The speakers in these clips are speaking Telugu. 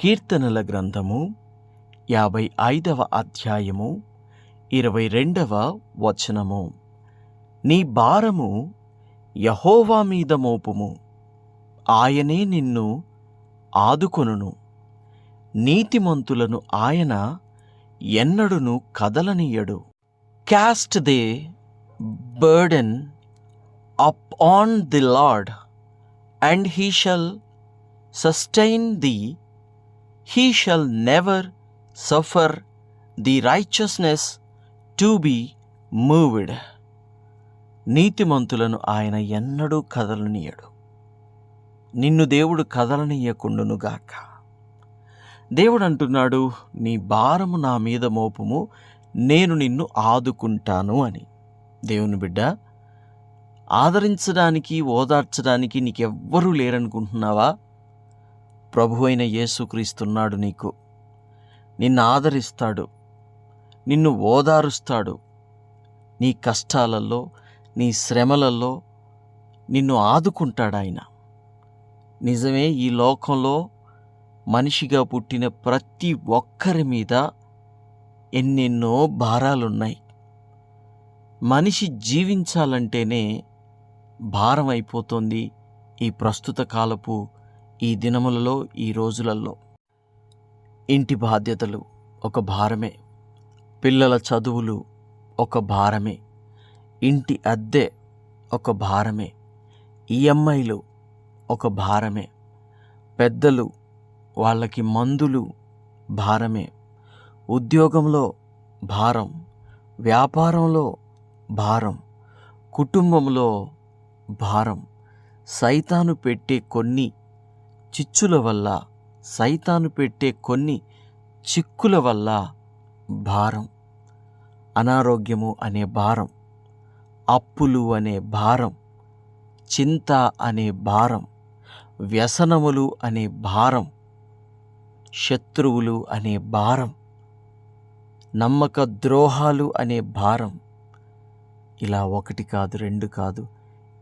కీర్తనల గ్రంథము యాభై ఐదవ అధ్యాయము ఇరవై రెండవ వచనము. నీ భారము యహోవా మీద మోపుము. ఆయనే నిన్ను ఆదుకొనును. నీతిమంతులను ఆయన ఎన్నడును కదలనీయడు. Cast thy burden upon the Lord and he shall sustain thee he shall never suffer the righteousness to be moved నీతిమంతులను ఆయన ఎన్నడూ కదలనీయడు. నిన్ను దేవుడు కదలనీయకుండునుగాక దేవుడు అంటున్నాడు నీ భారము నా మీద మోపుము నేను నిన్ను ఆదుకుంటాను అని. దేవుని బిడ్డ ఆదరించడానికి ఓదార్చడానికి నీకెవ్వరూ లేరనుకుంటున్నావా? ప్రభు అయిన యేసుక్రీస్తున్నాడు నీకు. నిన్ను ఆదరిస్తాడు. నిన్ను ఓదారుస్తాడు. నీ కష్టాలలో నీ శ్రమలలో నిన్ను ఆదుకుంటాడు ఆయన నిజమే ఈ లోకంలో మనిషిగా పుట్టిన ప్రతి ఒక్కరి మీద ఎన్నెన్నో భారాలున్నాయి. మనిషి జీవించాలంటేనే భారం అయిపోతుంది ఈ ప్రస్తుత కాలపు ఈ దినములలో ఈ రోజులలో ఇంటి బాధ్యతలు ఒక భారమే పిల్లల చదువులు ఒక భారమే ఇంటి అద్దె ఒక భారమే ఈఎంఐలు ఒక భారమే పెద్దలు వాళ్ళకి మందులు భారమే ఉద్యోగంలో భారం వ్యాపారంలో భారం కుటుంబంలో భారం సైతాను పెట్టే కొన్ని చిచ్చుల వల్ల సైతాను పెట్టే కొన్ని చిక్కుల వల్ల భారం. అనారోగ్యము అనే భారం అప్పులు అనే భారం చింత అనే భారం వ్యసనములు అనే భారం శత్రువులు అనే భారం నమ్మక ద్రోహాలు అనే భారం. ఇలా ఒకటి కాదు రెండు కాదు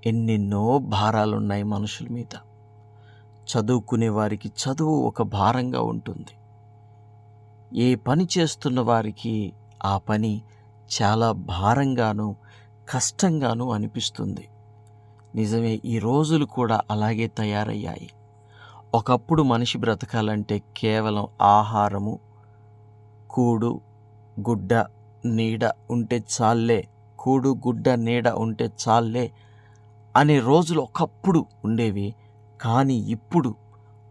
ఎన్నెన్నో భారాలున్నాయి మనుషుల మీద. చదువుకునే వారికి చదువు ఒక భారంగా ఉంటుంది. ఏ పని చేస్తున్న వారికి ఆ పని చాలా భారంగాను కష్టంగాను అనిపిస్తుంది. నిజమే ఈ రోజులు కూడా అలాగే తయారయ్యాయి. ఒకప్పుడు మనిషి బ్రతకాలంటే కేవలం ఆహారము కూడు గుడ్డ నీడ ఉంటే చాలే కూడు గుడ్డ నీడ ఉంటే చాలే అనే రోజులు ఒకప్పుడు ఉండేవి. కానీ ఇప్పుడు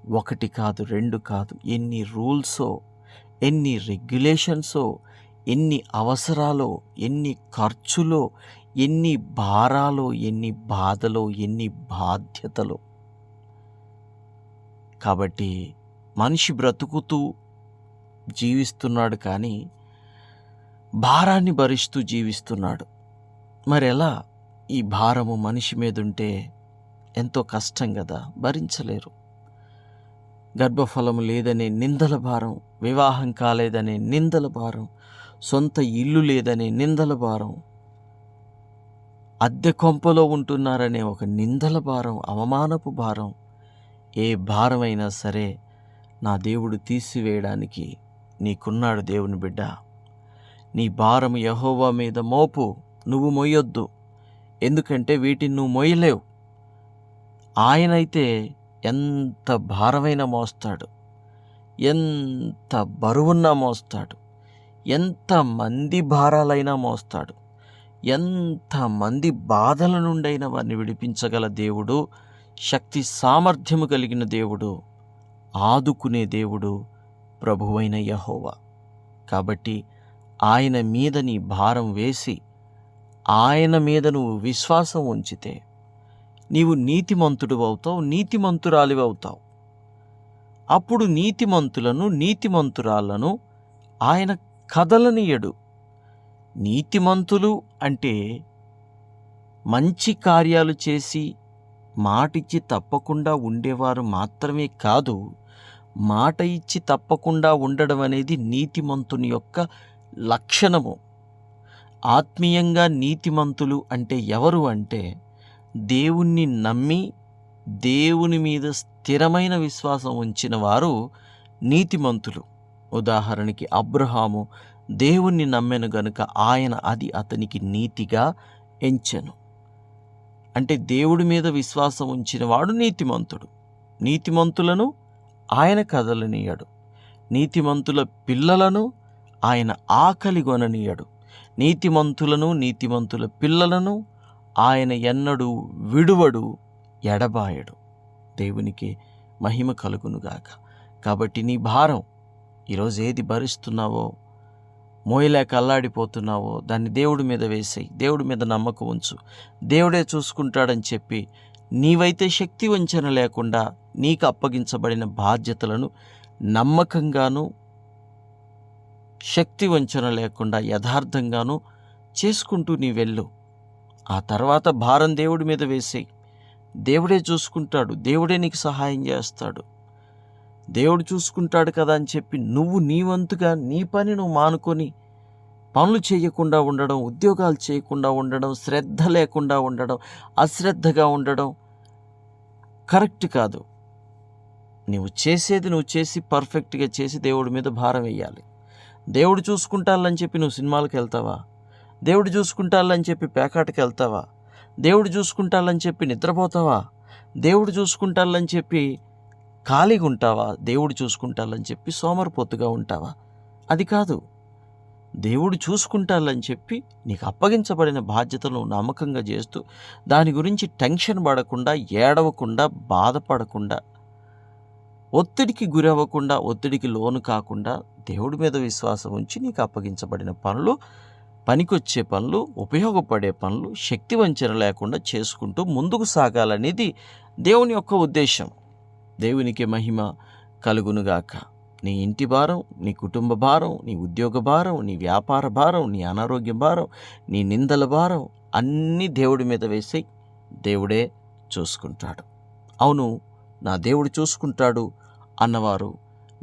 ఒకటి కాదు రెండు కాదు. ఎన్ని రూల్సో ఎన్ని రెగ్యులేషన్సో ఎన్ని అవసరాలో ఎన్ని ఖర్చులో ఎన్ని భారాలో ఎన్ని బాధలో ఎన్ని బాధ్యతలో. కాబట్టి మనిషి బ్రతుకుతూ జీవిస్తున్నాడు కానీ భారాన్ని భరిస్తూ జీవిస్తున్నాడు. మరి ఎలా ఈ భారము మనిషి మీద ఉంటే ఎంతో కష్టం కదా భరించలేరు. గర్భఫలం లేదనే నిందల భారం వివాహం కాలేదనే నిందల భారం సొంత ఇల్లు లేదనే నిందల భారం అద్దె కొంపలో ఉంటున్నారనే ఒక నిందల భారం అవమానపు భారం ఏ భారమైనా సరే నా దేవుడు తీసివేయడానికి నీకున్నాడు దేవుని బిడ్డ. నీ భారం యహోవా మీద మోపు నువ్వు మొయ్యొద్దు. ఎందుకంటే వీటిని నువ్వు మొయ్యలేవు. ఆయనైతే ఎంత భారమైన మోస్తాడు ఎంత బరువున్నా మోస్తాడు ఎంత మంది భారాలైనా మోస్తాడు ఎంత మంది బాధల నుండైనా వారిని విడిపించగల దేవుడు శక్తి సామర్థ్యము కలిగిన దేవుడు ఆదుకునే దేవుడు ప్రభువైన యహోవా. కాబట్టి ఆయన మీద నీ భారం వేసి ఆయన మీద నువ్వు విశ్వాసం ఉంచితే నీవు నీతిమంతుడు అవుతావు నీతిమంతురాలివి అవుతావు. అప్పుడు నీతిమంతులను నీతిమంతురాలను ఆయన కదలనీయడు. నీతిమంతులు అంటే మంచి కార్యాలు చేసి మాటిచ్చి తప్పకుండా ఉండేవారు మాత్రమే కాదు మాట ఇచ్చి తప్పకుండా ఉండడం అనేది నీతిమంతుని యొక్క లక్షణము. ఆత్మీయంగా నీతిమంతులు అంటే ఎవరు అంటే దేవుణ్ణి నమ్మి దేవుని మీద స్థిరమైన విశ్వాసం ఉంచిన వారు నీతిమంతులు. ఉదాహరణకి అబ్రహాము దేవుణ్ణి నమ్మెను గనుక ఆయన అది అతనికి నీతిగా ఎంచెను. అంటే దేవుడి మీద విశ్వాసం ఉంచినవాడు నీతిమంతుడు. నీతిమంతులను ఆయన కదలనీయడు. నీతిమంతుల పిల్లలను ఆయన ఆకలిగొననీయడు నీతిమంతులను నీతిమంతుల పిల్లలను ఆయన ఎన్నడూ విడువడు ఎడబాయడు. దేవునికి మహిమ కలుగునుగాక కాబట్టి నీ భారం ఈరోజు ఏది భరిస్తున్నావో మోయలేక అల్లాడిపోతున్నావో దాన్ని దేవుడి మీద వేసేయి దేవుడి మీద నమ్మకం ఉంచు. దేవుడే చూసుకుంటాడని చెప్పి నీవైతే శక్తి వంచన లేకుండా నీకు అప్పగించబడిన బాధ్యతలను నమ్మకంగాను శక్తి వంచన లేకుండా యథార్థంగాను చేసుకుంటూ నీ వెళ్ళు ఆ తర్వాత భారం దేవుడి మీద వేసేయి. దేవుడే చూసుకుంటాడు. దేవుడే నీకు సహాయం చేస్తాడు. దేవుడు చూసుకుంటాడు కదా అని చెప్పి నువ్వు నీ వంతుగా నీ పని నువ్వు మానుకొని పనులు చేయకుండా ఉండడం ఉద్యోగాలు చేయకుండా ఉండడం శ్రద్ధ లేకుండా ఉండడం అశ్రద్ధగా ఉండడం కరెక్ట్ కాదు. నువ్వు చేసేది నువ్వు చేసి పర్ఫెక్ట్గా చేసి దేవుడి మీద భారం వేయాలి. దేవుడు చూసుకుంటాలని చెప్పి నువ్వు సినిమాలకు వెళ్తావా? దేవుడు చూసుకుంటాలని చెప్పి పేకాటకి వెళ్తావా? దేవుడు చూసుకుంటాలని చెప్పి నిద్రపోతావా? దేవుడు చూసుకుంటాలని చెప్పి ఖాళీగా ఉంటావా? దేవుడు చూసుకుంటాలని చెప్పి సోమరిపోతుగా ఉంటావా? అది కాదు. దేవుడు చూసుకుంటాలని చెప్పి నీకు అప్పగించబడిన బాధ్యతను నమ్మకంగా చేస్తూ దాని గురించి టెన్షన్ పడకుండా ఏడవకుండా బాధపడకుండా ఒత్తిడికి గురవ్వకుండా ఒత్తిడికి లోను కాకుండా దేవుడి మీద విశ్వాసం ఉంచి నీకు అప్పగించబడిన పనులు పనికొచ్చే పనులు ఉపయోగపడే పనులు శక్తి వంచన లేకుండా చేసుకుంటూ ముందుకు సాగాలనేది దేవుని యొక్క ఉద్దేశం. దేవునికి మహిమ కలుగునుగాక. నీ ఇంటి భారం నీ కుటుంబ భారం నీ ఉద్యోగ భారం నీ వ్యాపార భారం నీ అనారోగ్య భారం నీ నిందల భారం అన్నీ దేవుడి మీద వేసి దేవుడే చూసుకుంటాడు. అవును నా దేవుడు చూసుకుంటాడు అన్నవారు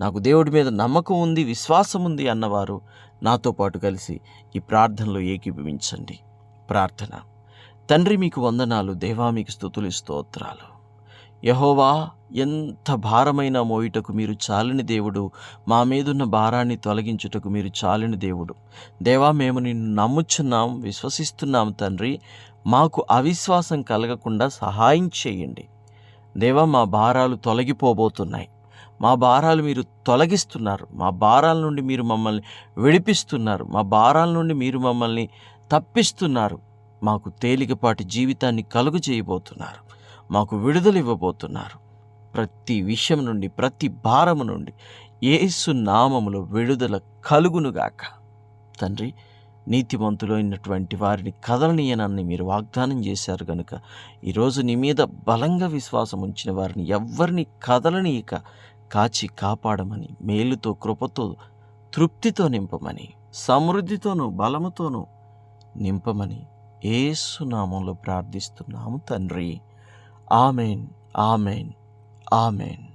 నాకు దేవుడి మీద నమ్మకం ఉంది విశ్వాసం ఉంది అన్నవారు నాతో పాటు కలిసి ఈ ప్రార్థనలో ఏకీభవించండి. ప్రార్థన. తండ్రి మీకు వందనాలు దేవా మీకు స్థుతులు స్తోత్రాలు. యహోవా ఎంత భారమైన మోయుటకు మీరు చాలిని దేవుడు మా మీదున్న భారాన్ని తొలగించుటకు మీరు చాలిని దేవుడు. దేవా మేము నిన్ను నమ్ముచున్నాం విశ్వసిస్తున్నాం తండ్రి. మాకు అవిశ్వాసం కలగకుండా సహాయం చేయండి. దేవా మా భారాలు తొలగిపోబోతున్నాయి. మా భారాలు మీరు తొలగిస్తున్నారు. మా భారాల నుండి మీరు మమ్మల్ని విడిపిస్తున్నారు. మా భారాల నుండి మీరు మమ్మల్ని తప్పిస్తున్నారు. మాకు తేలికపాటి జీవితాన్ని కలుగు చేయబోతున్నారు. మాకు విడుదల ఇవ్వబోతున్నారు. ప్రతి విషయం నుండి ప్రతి భారము నుండి ఏసు నామములో విడుదల కలుగునుగాక తండ్రి నీతిమంతులైనటువంటి వారిని కదలనీయనని మీరు వాగ్దానం చేశారు కనుక ఈరోజు నీ మీద బలంగా విశ్వాసం ఉంచిన వారిని ఎవ్వరిని కదలనీయక కాచి కాపాడమని మేలుతో కృపతో తృప్తితో నింపమని సమృద్ధితోనూ బలముతోనూ నింపమని ఏసునామంలో ప్రార్థిస్తున్నాము తండ్రి. Amen amen amen.